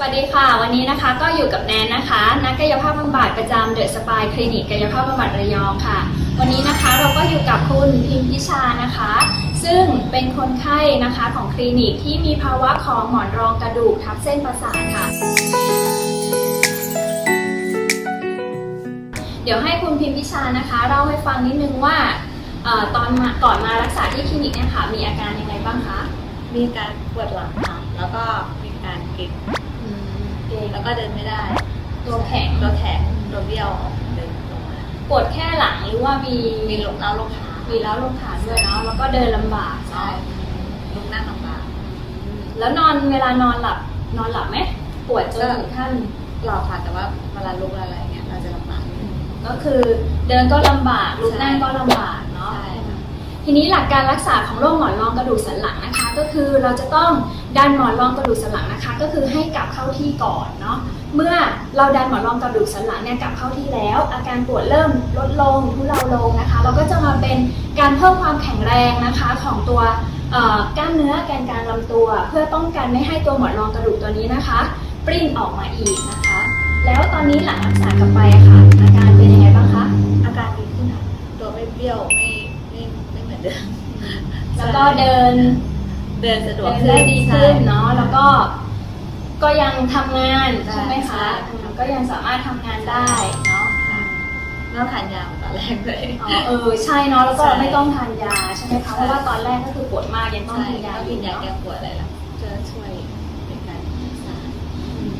สวัสดีค่ะ วันนี้นะคะก็อยู่กับแนนนะคะ นักกายภาพบำบัดประจำเดอะสปายคลินิกกายภาพบำบัดระยองค่ะ วันนี้นะคะเราก็อยู่กับคุณพิมพิชานะคะ ซึ่งเป็นคนไข้นะคะของคลินิกที่มีภาวะของหมอนรองกระดูกทับเส้นประสาทค่ะ เดี๋ยวให้คุณพิมพิชานะคะเล่าให้ฟังนิดนึงว่าออตอนมาก่อนมารักษาที่คลินิกเนี่ยค่ะมีอาการยังไงบ้างคะ มีการปวดหลังค่ะแล้วก็มีการเกร็ง แล้วก็เดินไม่ได้ ตัวแข็งตัวแข็งตัวเบี้ยวเดินลงมาปวดแค่หลังหรือว่ามีมีลงเล้าลงขามีแล้วลงขาด้วยเนาะแล้วก็เดินลำบากใช่เนาะลุกนั่งลำบากแล้วนอนเวลานอนหลับนอนหลับไหมปวดจนถึงขั้นหลอกค่ะแต่ว่าเวลาลุกอะไรเงี้ยเราจะลำบากนิดนึงก็คือเดินก็ลำบากลุกนั่งก็ลำบากเนาะใช่ค่ะ ทีนี้หลักการรักษาของโรคหมอนรองกระดูกสันหลังนะคะ ก็คือเราจะต้องดันหมอนรองกระดูกสันหลังนะคะ ก็คือให้กลับเข้าที่ก่อนเนาะเมื่อเราดันหมอนรองกระดูกสันหลังเนี่ยกลับเข้าที่แล้ว อาการปวดเริ่มลดลงทุเลาลงนะคะ เราก็จะมาเป็นการเพิ่มความแข็งแรงนะคะของตัวกล้ามเนื้อแกนกลางลำตัว เพื่อป้องกันไม่ให้ตัวหมอนรองกระดูกตัวนี้นะคะ ปริ้นออกมาอีกนะคะ แล้วตอนนี้หลังรักษากลับไปะค่ะอาการ แล้วก็เดินเดินสะดเดิวกนขึ้ได้นดีขึ้นเนาะแล้วก็ก็ยังทำงานใช่ใช่ไหมคะใช่อืมก็ยังสามารถทำงานได้เนาะค่ะน่าทานยาเหมือนตอนแรกเลย อ๋อเออใช่เนาะแล้วก็ใช่ไม่ต้องทานยาใช่ไหมคะใช่ เพราะว่าตอนแรกก็คือปวดมากยังต้องใช่ทานยาต้องอกิยู่นยาเนาะแก้ปวดอะไรล่ะจะช่วยในการรักษาอืม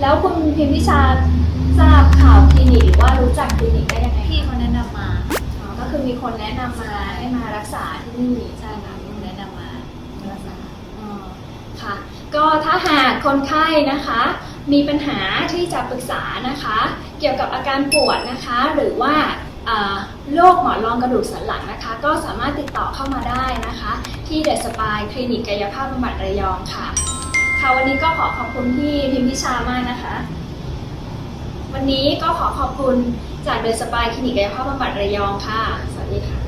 แล้วคุณพิมพิชาทราบข่าวคลินิกหรือว่ารู้จักคลินิกได้ยังไงพี่เขาแนะนำมาอ๋อก็ คือมีคนแนะนำมาให้มารักษาที่นี่ใช่ค่ะแนะนำมารักษาอ๋อค่ะ ก็ถ้าหากคนไข้นะคะ มีปัญหาที่จะปรึกษานะคะ เกี่ยวกับอาการปวดนะคะ หรือว่าอ่าโรคหมอนรองกระดูกสันหลังนะคะ ก็สามารถติดต่อเข้ามาได้นะคะ ที่เดอะสปายคลินิกกายภาพบำบัดระยองค่ะ ค่ะวันนี้ก็ขอขอบคุณพี่พิมพิชามากนะคะ วันนี้ก็ขอขอบคุณ จากเดอะสปายคลินิกกายภาพบำบัดระยองค่ะ สวัสดีค่ะ